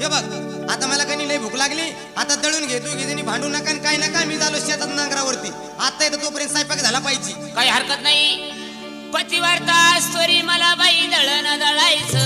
हे बघ आता मला कणी लय भूक लागली? आता दळून घेतो घेजणी भांडू नका आणि काय नका मी झालो शेतात नांगरावरती. आता येतो तोपर्यंत स्वयंपाक झाला पाहिजे. काही हरकत नाही. पतिवार्ता स्वरी मला बाई दळण दळायचं.